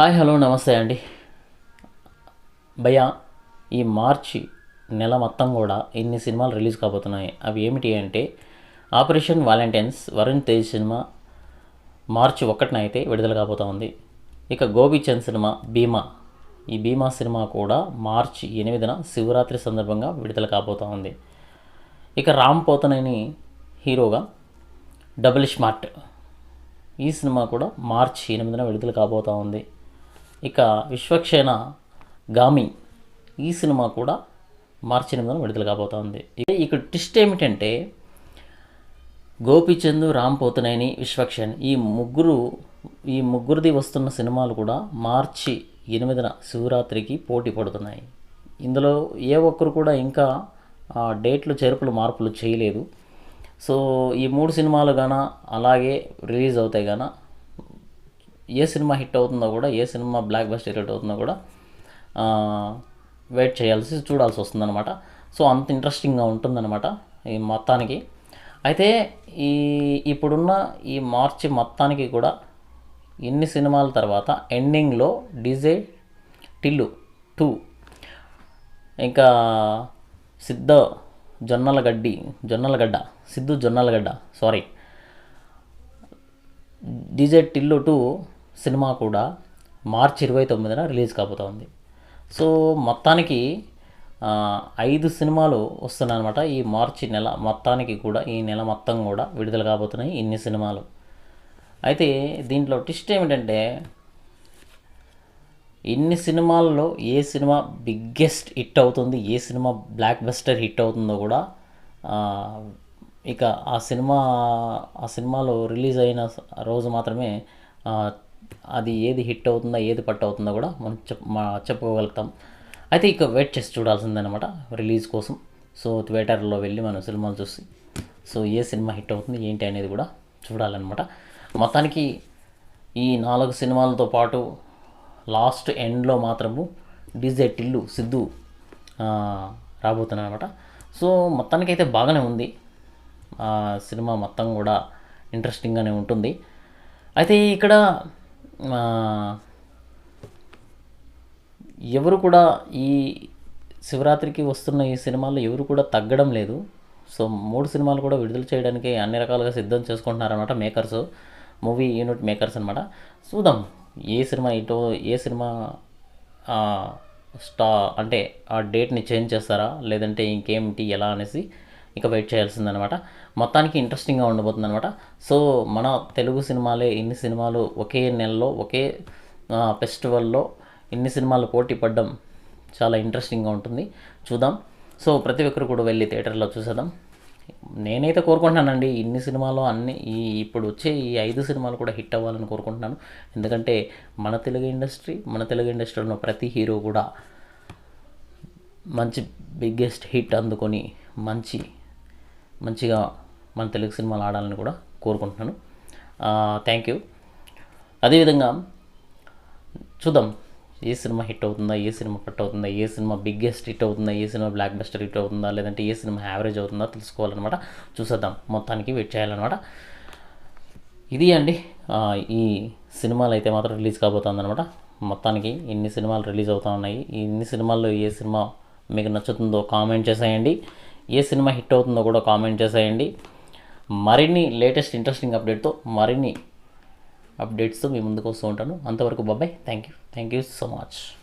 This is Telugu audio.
హాయ్ హలో నమస్తే అండి. భయ్యా ఈ మార్చి నెల మొత్తం కూడా ఇన్ని సినిమాలు రిలీజ్ కాబోతున్నాయి? అవి ఏమిటి అంటే ఆపరేషన్ వాలంటైన్స్ వరుణ్ తేజ్ సినిమా మార్చి ఒకటిన అయితే విడుదల కాబోతా ఉంది ఇక గోపీచంద్ సినిమా భీమా. ఈ భీమా సినిమా కూడా మార్చి ఎనిమిదిన శివరాత్రి సందర్భంగా విడుదల కాబోతా ఉంది ఇక రామ్ పోతనేని హీరోగా డబుల్ స్మార్ట్. ఈ సినిమా కూడా మార్చి ఎనిమిదిన విడుదల కాబోతా ఉంది ఇక విశ్వక్షేణ గామి ఈ సినిమా కూడా మార్చి ఎనిమిదిన విడుదల కాబోతోంది. ఇక ఇక్కడ ట్విస్ట్ ఏమిటంటే గోపీచంద్ రామ్ పోతనేని విశ్వక్షేణ్ ఈ ముగ్గురు ఈ ముగ్గురిది వస్తున్న సినిమాలు కూడా మార్చి ఎనిమిదిన శివరాత్రికి పోటీ పడుతున్నాయి. ఇందులో ఏ ఒక్కరు కూడా ఇంకా డేట్లు చేర్పులు మార్పులు చేయలేదు. సో ఈ మూడు సినిమాలు గాన అలాగే రిలీజ్ అవుతాయి గాన ఏ సినిమా హిట్ అవుతుందో కూడా ఏ సినిమా బ్లాక్ బస్టర్ హిట్ అవుతుందో కూడా వెయిట్ చేయాల్సి చూడాల్సి వస్తుందన్నమాట. సో అంత ఇంట్రెస్టింగ్గా ఉంటుందన్నమాట ఈ మొత్తానికి. అయితే ఈ ఇప్పుడున్న ఈ మార్చి మొత్తానికి కూడా ఎన్ని సినిమాల తర్వాత ఎండింగ్లో డీజే టిల్లు టూ ఇంకా Siddha Jonnalagadda Jonnalagadda Siddhu Jonnalagadda sorry DJ Tillu two cinema కూడా మార్చి ఇరవై తొమ్మిదిన రిలీజ్ కాబోతోంది. సో మొత్తానికి ఐదు సినిమాలు వస్తున్నాయన్నమాట. ఈ మార్చి నెల మొత్తానికి కూడా ఈ నెల మొత్తం కూడా విడుదల కాబోతున్నాయి ఇన్ని సినిమాలు. అయితే దీంట్లో ట్విస్ట్ ఏమిటంటే ఇన్ని సినిమాల్లో ఏ సినిమా బిగ్గెస్ట్ హిట్ అవుతుంది ఏ సినిమా బ్లాక్ బస్టర్ హిట్ అవుతుందో కూడా ఇక ఆ సినిమా ఆ సినిమాలో రిలీజ్ అయిన రోజు మాత్రమే అది ఏది హిట్ అవుతుందో ఏది పట్టు అవుతుందో కూడా మనం చెప్ చెప్పుకోగలుగుతాం. అయితే ఇక వెయిట్ చేసి చూడాల్సిందనమాట రిలీజ్ కోసం. సో థియేటర్లో వెళ్ళి మనం సినిమాలు చూసి సో ఏ సినిమా హిట్ అవుతుంది ఏంటి అనేది కూడా చూడాలన్నమాట. మొత్తానికి ఈ నాలుగు సినిమాలతో పాటు లాస్ట్ ఎండ్లో మాత్రము డీజే టిల్లు సిద్ధు రాబోతున్నాయి అనమాట సో మొత్తానికి అయితే బాగానే ఉంది. ఆ సినిమా మొత్తం కూడా ఇంట్రెస్టింగ్గానే ఉంటుంది. అయితే ఇక్కడ ఎవరు కూడా ఈ శివరాత్రికి వస్తున్న ఈ సినిమాల్లో ఎవరు కూడా తగ్గడం లేదు. సో మూడు సినిమాలు కూడా విడుదల చేయడానికి అన్ని రకాలుగా సిద్ధం చేసుకుంటున్నారనమాట మేకర్స్. మూవీ యూనిట్ మేకర్స్ అనమాట చూద్దాం ఏ సినిమా ఇటో ఏ సినిమా స్టా అంటే ఆ డేట్ని చేంజ్ చేస్తారా? లేదంటే ఇంకేమిటి ఎలా అనేసి ఇక వెయిట్ చేయాల్సిందనమాట. మొత్తానికి ఇంట్రెస్టింగ్గా ఉండబోతుంది అనమాట సో మన తెలుగు సినిమాలే ఇన్ని సినిమాలు ఒకే నెలలో ఒకే ఫెస్టివల్లో ఇన్ని సినిమాలు పోటీ పడడం చాలా ఇంట్రెస్టింగ్గా ఉంటుంది. చూద్దాం. సో ప్రతి ఒక్కరు కూడా వెళ్ళి థియేటర్లో చూసేద్దాం. నేనైతే కోరుకుంటున్నానండి ఇన్ని సినిమాలు అన్ని ఈ ఇప్పుడు వచ్చే ఈ ఐదు సినిమాలు కూడా హిట్ అవ్వాలని కోరుకుంటున్నాను. ఎందుకంటే మన తెలుగు ఇండస్ట్రీ మన తెలుగు ఇండస్ట్రీలో ఉన్న ప్రతి హీరో కూడా మంచి బిగ్గెస్ట్ హిట్ అందుకొని మంచి మంచిగా మన తెలుగు సినిమాలు ఆడాలని కూడా కోరుకుంటున్నాను. థ్యాంక్ యూ అదేవిధంగా చూద్దాం ఏ సినిమా హిట్ అవుతుందా ఏ సినిమా కట్ అవుతుందా ఏ సినిమా బిగ్గెస్ట్ హిట్ అవుతుందా ఏ సినిమా బ్లాక్ బస్టర్ హిట్ అవుతుందా లేదంటే ఏ సినిమా యావరేజ్ అవుతుందా తెలుసుకోవాలన్నమాట. చూసేద్దాం మొత్తానికి వెయిట్ చేయాలన్నమాట. ఇది అండి ఈ సినిమాలు అయితే మాత్రం రిలీజ్ కాబోతుందన్నమాట. మొత్తానికి ఇన్ని సినిమాలు రిలీజ్ అవుతా ఉన్నాయి ఇన్ని సినిమాల్లో ఏ సినిమా మీకు నచ్చుతుందో కామెంట్ చేసేయండి. ఏ సినిమా హిట్ అవుతుందో కూడా కామెంట్ చేసేయండి. మరిన్ని లేటెస్ట్ ఇంట్రెస్టింగ్ అప్డేట్తో మరిన్ని అప్డేట్స్తో మీ ముందుకు వస్తూ ఉంటాను. అంతవరకు బాబాయ్ thank you. Thank you so much.